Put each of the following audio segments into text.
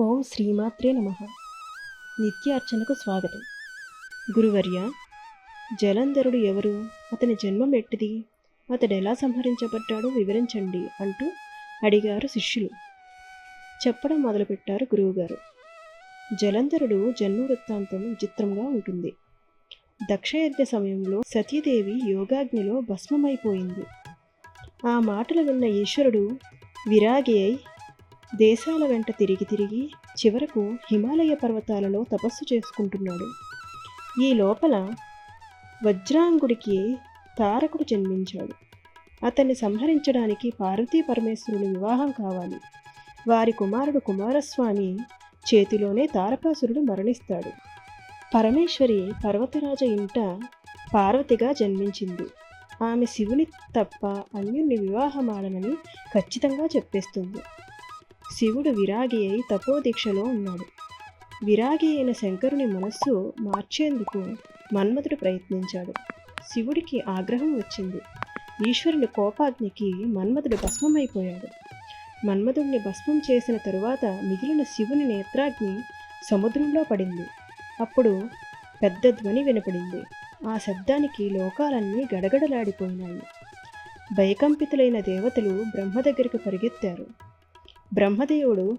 ఓం శ్రీమాత్రే నమ. నిత్యార్చనకు స్వాగతం. గురువర్య జలంధరుడు ఎవరు? అతని జన్మం ఎట్టిది? అతడు ఎలా సంహరించబడ్డాడో వివరించండి అంటూ అడిగారు శిష్యులు. చెప్పడం మొదలుపెట్టారు గురువుగారు. జలంధరుడు జన్మ వృత్తాంతం విచిత్రంగా ఉంటుంది. దక్షయజ్ఞ సమయంలో సతీదేవి యోగాగ్నిలో భస్మమైపోయింది. ఆ మాటలు విన్న ఈశ్వరుడు విరాగి అయి దేశాల వెంట తిరిగి తిరిగి చివరకు హిమాలయ పర్వతాలలో తపస్సు చేసుకుంటున్నాడు. ఈ లోపల వజ్రాంగుడికి తారకుడు జన్మించాడు. అతన్ని సంహరించడానికి పార్వతీ పరమేశ్వరుని వివాహం కావాలి. వారి కుమారుడు కుమారస్వామి చేతిలోనే తారకాసురుడు మరణిస్తాడు. పరమేశ్వరి పర్వతరాజ ఇంట పార్వతిగా జన్మించింది. ఆమె శివుని తప్ప అన్యుణ్ణి వివాహమాడనని ఖచ్చితంగా చెప్పేస్తుంది. శివుడు విరాగి అయి తపోదీక్షలో ఉన్నాడు. విరాగి అయిన శంకరుని మనస్సు మార్చేందుకు మన్మధుడు ప్రయత్నించాడు. శివుడికి ఆగ్రహం వచ్చింది. ఈశ్వరుని కోపాగ్నికి మన్మధుడు భస్మమైపోయాడు. మన్మధుడిని భస్మం చేసిన తరువాత మిగిలిన శివుని నేత్రాగ్ని సముద్రంలో పడింది. అప్పుడు పెద్ద ధ్వని వినపడింది. ఆ శబ్దానికి లోకాలన్నీ గడగడలాడిపోయినాయి. భయకంపితులైన దేవతలు బ్రహ్మ దగ్గరికి పరిగెత్తారు. బ్రహ్మదేవుడు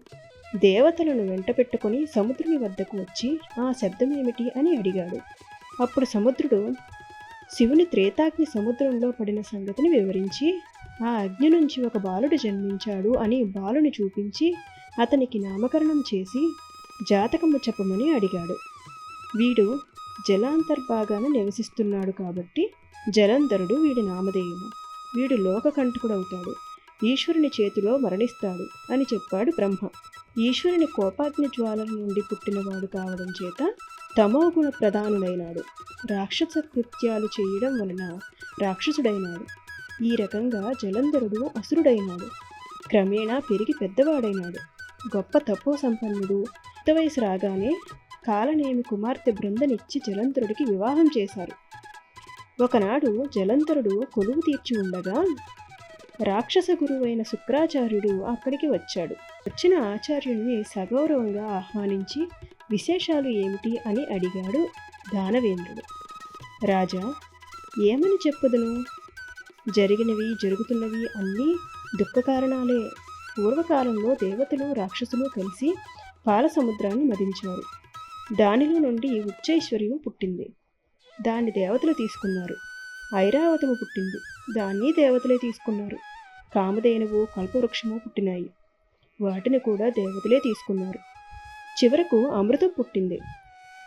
దేవతలను వెంట పెట్టుకుని సముద్రుని వద్దకు వచ్చి ఆ శబ్దం ఏమిటి అని అడిగాడు. అప్పుడు సముద్రుడు శివుని త్రేతాగ్ని సముద్రంలో పడిన సంగతిని వివరించి ఆ అగ్ని నుంచి ఒక బాలుడు జన్మించాడు అని బాలుని చూపించి అతనికి నామకరణం చేసి జాతకము చెప్పమని అడిగాడు. వీడు జలాంతర్భాగాన నివసిస్తున్నాడు కాబట్టి జలంధరుడు వీడి నామధేయము వీడు లోకకంటకుడవుతాడు. ఈశ్వరుని చేతిలో మరణిస్తాడు అని చెప్పాడు బ్రహ్మ. ఈశ్వరుని కోపాగ్ని జ్వాలల నుండి పుట్టినవాడు కావడం చేత తమోగుణ ప్రధానుడైనాడు. రాక్షస కృత్యాలు చేయడం వలన రాక్షసుడైనాడు. ఈ రకంగా జలంధరుడు అసురుడైనాడు. క్రమేణా పెరిగి పెద్దవాడైనాడు. గొప్ప తపో సంపన్నుడు యుక్త వయసు రాగానే కాలనేమి కుమార్తె బృందనిచ్చి జలంధరుడికి వివాహం చేశారు. ఒకనాడు జలంధరుడు కొలువు తీర్చి ఉండగా రాక్షస గురువైన శుక్రాచార్యుడు అక్కడికి వచ్చాడు. వచ్చిన ఆచార్యుడిని సగౌరవంగా ఆహ్వానించి విశేషాలు ఏమిటి అని అడిగాడు దానవేంద్రుడు. రాజా ఏమని చెప్పుదును? జరిగినవి జరుగుతున్నవి అన్నీ దుఃఖ కారణాలే పూర్వకాలంలో దేవతలు రాక్షసులు కలిసి పాల సముద్రాన్ని మదించారు. దానిలో నుండి ఉచ్చైశ్వర్యం పుట్టింది. దాన్ని దేవతలు తీసుకున్నారు. ఐరావతము పుట్టింది. దాన్ని దేవతలే తీసుకున్నారు. కామధేనువు కల్పవృక్షము పుట్టినాయి. వాటిని కూడా దేవతలే తీసుకున్నారు. చివరకు అమృతం పుట్టింది.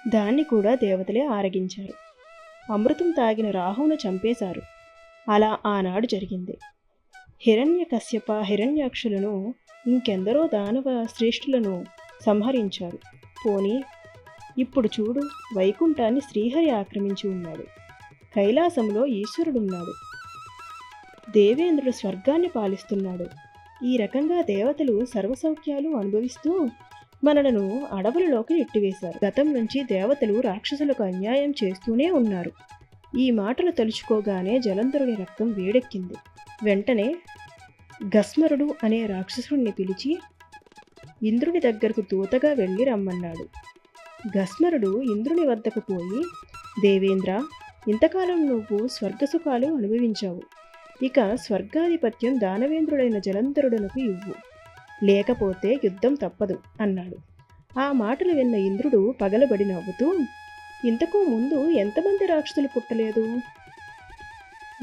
దాన్ని కూడా దేవతలే ఆరగించారు. అమృతం తాగిన రాహువును చంపేశారు. అలా ఆనాడు జరిగింది. హిరణ్య కశ్యప హిరణ్యాక్షులను ఇంకెందరో దానవ శ్రేష్ఠులను సంహరించారు. పోనీ ఇప్పుడు చూడు వైకుంఠాన్ని శ్రీహరి ఆక్రమించి ఉన్నాడు. కైలాసంలో ఈశ్వరుడున్నాడు. దేవేంద్రుడు స్వర్గాన్ని పాలిస్తున్నాడు. ఈ రకంగా దేవతలు సర్వసౌఖ్యాలు అనుభవిస్తూ మనలను అడవులలోకి నెట్టివేశారు గతం నుంచి దేవతలు రాక్షసులకు అన్యాయం చేస్తూనే ఉన్నారు. ఈ మాటలు తలుచుకోగానే జలంధరుడి రక్తం వేడెక్కింది. వెంటనే గస్మరుడు అనే రాక్షసుడిని పిలిచి ఇంద్రుని దగ్గరకు దూతగా వెళ్ళి రమ్మన్నాడు. గస్మరుడు ఇంద్రుని వద్దకు పోయి దేవేంద్ర ఇంతకాలం నువ్వు స్వర్గసుఖాలు అనుభవించావు. ఇక స్వర్గాధిపత్యం దానవేంద్రుడైన జలంధరుడనకు ఇవ్వు. లేకపోతే యుద్ధం తప్పదు అన్నాడు. ఆ మాటలు విన్న ఇంద్రుడు పగలబడి నవ్వుతూ ఇంతకు ముందు ఎంతమంది రాక్షసులు పుట్టలేదు?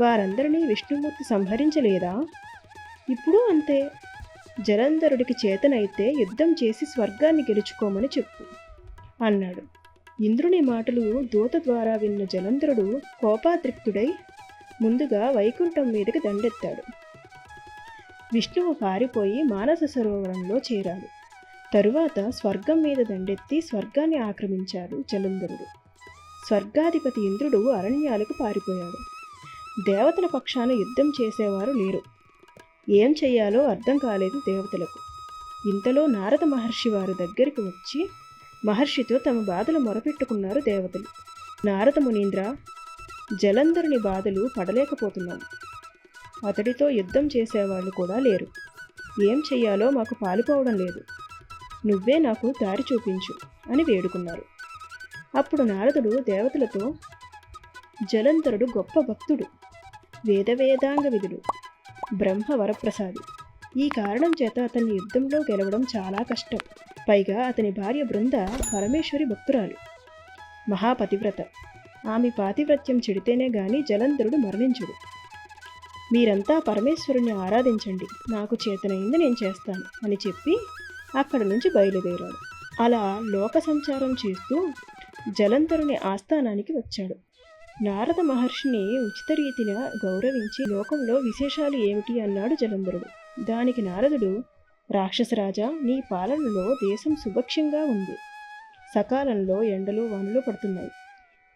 వారందరినీ విష్ణుమూర్తి సంహరించలేదా? ఇప్పుడు అంతే. జలంధరుడికి చేతనైతే యుద్ధం చేసి స్వర్గాన్ని గెలుచుకోమని చెప్పు అన్నాడు. ఇంద్రుని మాటలు దూత ద్వారా విన్న జలంధరుడు కోపాతృప్తుడై ముందుగా వైకుంఠం మీదకి దండెత్తాడు. విష్ణువు పారిపోయి మానస సరోవరంలో చేరాడు. తరువాత స్వర్గం మీద దండెత్తి స్వర్గాన్ని ఆక్రమించాడు జలంధరుడు స్వర్గాధిపతి ఇంద్రుడు అరణ్యాలకు పారిపోయాడు. దేవతల పక్షాన యుద్ధం చేసేవారు లేరు. ఏం చెయ్యాలో అర్థం కాలేదు దేవతలకు. ఇంతలో నారద మహర్షి వారి దగ్గరికి వచ్చి మహర్షితో తమ బాధలు మొరపెట్టుకున్నారు దేవతలు. నారద మునీంద్ర జలంధరుని బాధలు పడలేకపోతున్నాం. అతడితో యుద్ధం చేసేవాళ్ళు కూడా లేరు. ఏం చెయ్యాలో మాకు పాలుపోవడం లేదు. నువ్వే నాకు దారి చూపించు అని వేడుకున్నారు. అప్పుడు నారదుడు దేవతలతో జలంధరుడు గొప్ప భక్తుడు వేదవేదాంగ విధుడు బ్రహ్మ వరప్రసాది ఈ కారణం చేత అతన్ని యుద్ధంలో గెలవడం చాలా కష్టం. పైగా అతని భార్య బృంద పరమేశ్వరి భక్తురాలు. మహాపతివ్రత. ఆమె పాతివ్రత్యం చెడితేనే గాని జలంధరుడు మరణించుడు. మీరంతా పరమేశ్వరుని ఆరాధించండి. నాకు చేతనైంది నేను చేస్తాను అని చెప్పి అక్కడి నుంచి బయలుదేరాడు. అలా లోక సంచారం చేస్తూ జలంధరుని ఆస్థానానికి వచ్చాడు. నారద మహర్షిని ఉచిత రీతిన గౌరవించి లోకంలో విశేషాలు ఏమిటి అన్నాడు జలంధరుడు. దానికి నారదుడు రాక్షసరాజా నీ పాలనలో దేశం సుభక్ష్యంగా ఉంది. సకాలంలో ఎండలు వానలు పడుతున్నాయి.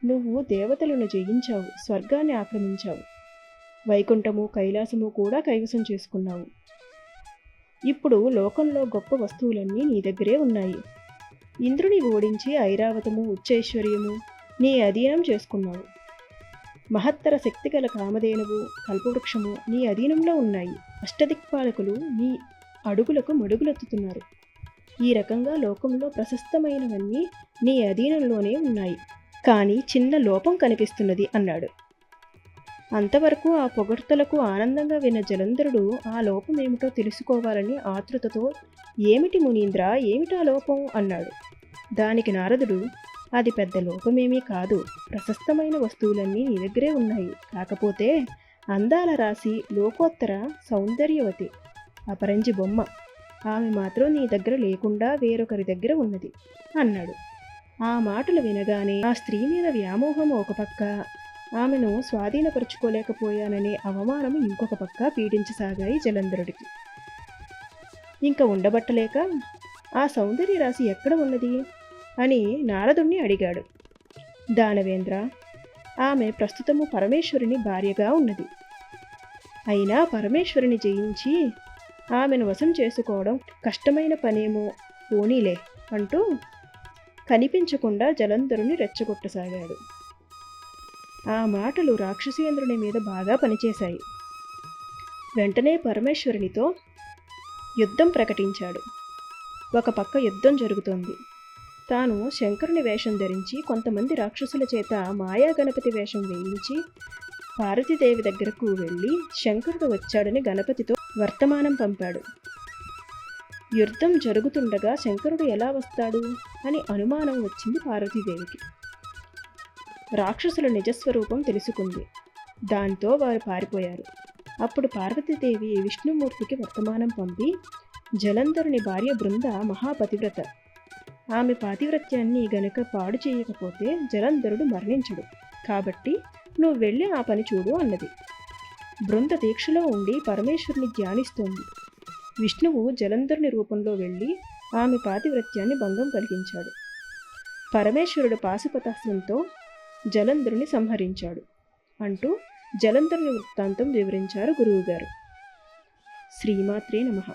నువ్వు దేవతలను జయించావు స్వర్గాన్ని ఆక్రమించావు. వైకుంఠము కైలాసము కూడా కైవసం చేసుకున్నావు. ఇప్పుడు లోకంలో గొప్ప వస్తువులన్నీ నీ దగ్గరే ఉన్నాయి. ఇంద్రుని ఓడించి ఐరావతము ఉచ్చైశ్వర్యము నీ అధీనం చేసుకున్నావు. మహత్తర శక్తిగల కామధేనువు కల్పవృక్షము నీ అధీనంలో ఉన్నాయి. అష్టదిక్పాలకులు నీ అడుగులకు మడుగులెత్తుతున్నారు. ఈ రకంగా లోకంలో ప్రశస్తమైనవన్నీ నీ అధీనంలోనే ఉన్నాయి. కానీ చిన్న లోపం కనిపిస్తున్నది అన్నాడు. అంతవరకు ఆ పొగడ్తలకు ఆనందంగా విన్న జలంధరుడు ఆ లోపం ఏమిటో తెలుసుకోవాలని ఆతృతతో ఏమిటి మునీంద్ర ఏమిటా లోపం? అన్నాడు. దానికి నారదుడు అది పెద్ద లోపమేమీ కాదు. ప్రశస్తమైన వస్తువులన్నీ నీ దగ్గరే ఉన్నాయి. కాకపోతే అందాల రాశి లోకోత్తర సౌందర్యవతి అపరంజి బొమ్మ. ఆమె మాత్రం నీ దగ్గర లేకుండా వేరొకరి దగ్గర ఉన్నది అన్నాడు. ఆ మాటలు వినగానే ఆ స్త్రీ మీద వ్యామోహం ఒక పక్క. ఆమెను స్వాధీనపరుచుకోలేకపోయాననే అవమానం ఇంకొక పక్క పీడించసాగాయి జలంధరుడికి. ఇంకా ఉండబట్టలేక ఆ సౌందర్య రాశి ఎక్కడ ఉన్నది? అని నారదుణ్ణి అడిగాడు. దానవేంద్ర ఆమె ప్రస్తుతము పరమేశ్వరుని భార్యగా ఉన్నది. అయినా పరమేశ్వరుని జయించి ఆమెను వశం చేసుకోవడం కష్టమైన పనేమో పోనీలే అంటూ కనిపించకుండా జలంధరుని రెచ్చగొట్టసాగాడు. ఆ మాటలు రాక్షసేంద్రుని మీద బాగా పనిచేశాయి. వెంటనే పరమేశ్వరునితో యుద్ధం ప్రకటించాడు. ఒక పక్క యుద్ధం జరుగుతోంది. తాను శంకరుని వేషం ధరించి కొంతమంది రాక్షసుల చేత మాయా గణపతి వేషం వేయించి పార్వతీదేవి దగ్గరకు వెళ్ళి శంకరుడు వచ్చాడని గణపతితో వర్తమానం పంపాడు. యుద్ధం జరుగుతుండగా శంకరుడు ఎలా వస్తాడు? అని అనుమానం వచ్చింది పార్వతీదేవికి. రాక్షసుల నిజస్వరూపం తెలుసుకుంది. దాంతో వారు పారిపోయారు. అప్పుడు పార్వతీదేవి విష్ణుమూర్తికి వర్తమానం పంపి జలంధరుని భార్య బృంద మహాపతివ్రత. ఆమె పాతివ్రత్యాన్ని గనుక పాడు చేయకపోతే జలంధరుడు మరణించడు. కాబట్టి నువ్వు వెళ్ళి ఆ పని చూడు అన్నది. బృంద దీక్షలో ఉండి పరమేశ్వరుని ధ్యానిస్తోంది. విష్ణువు జలంధరుని రూపంలో వెళ్ళి ఆమె పాతివ్రత్యాన్ని భంగం కలిగించాడు. పరమేశ్వరుడు పాశుపతాస్త్రంతో జలంధరుని సంహరించాడు అంటూ జలంధరుని వృత్తాంతం వివరించారు గురువుగారు. శ్రీమాత్రే నమః.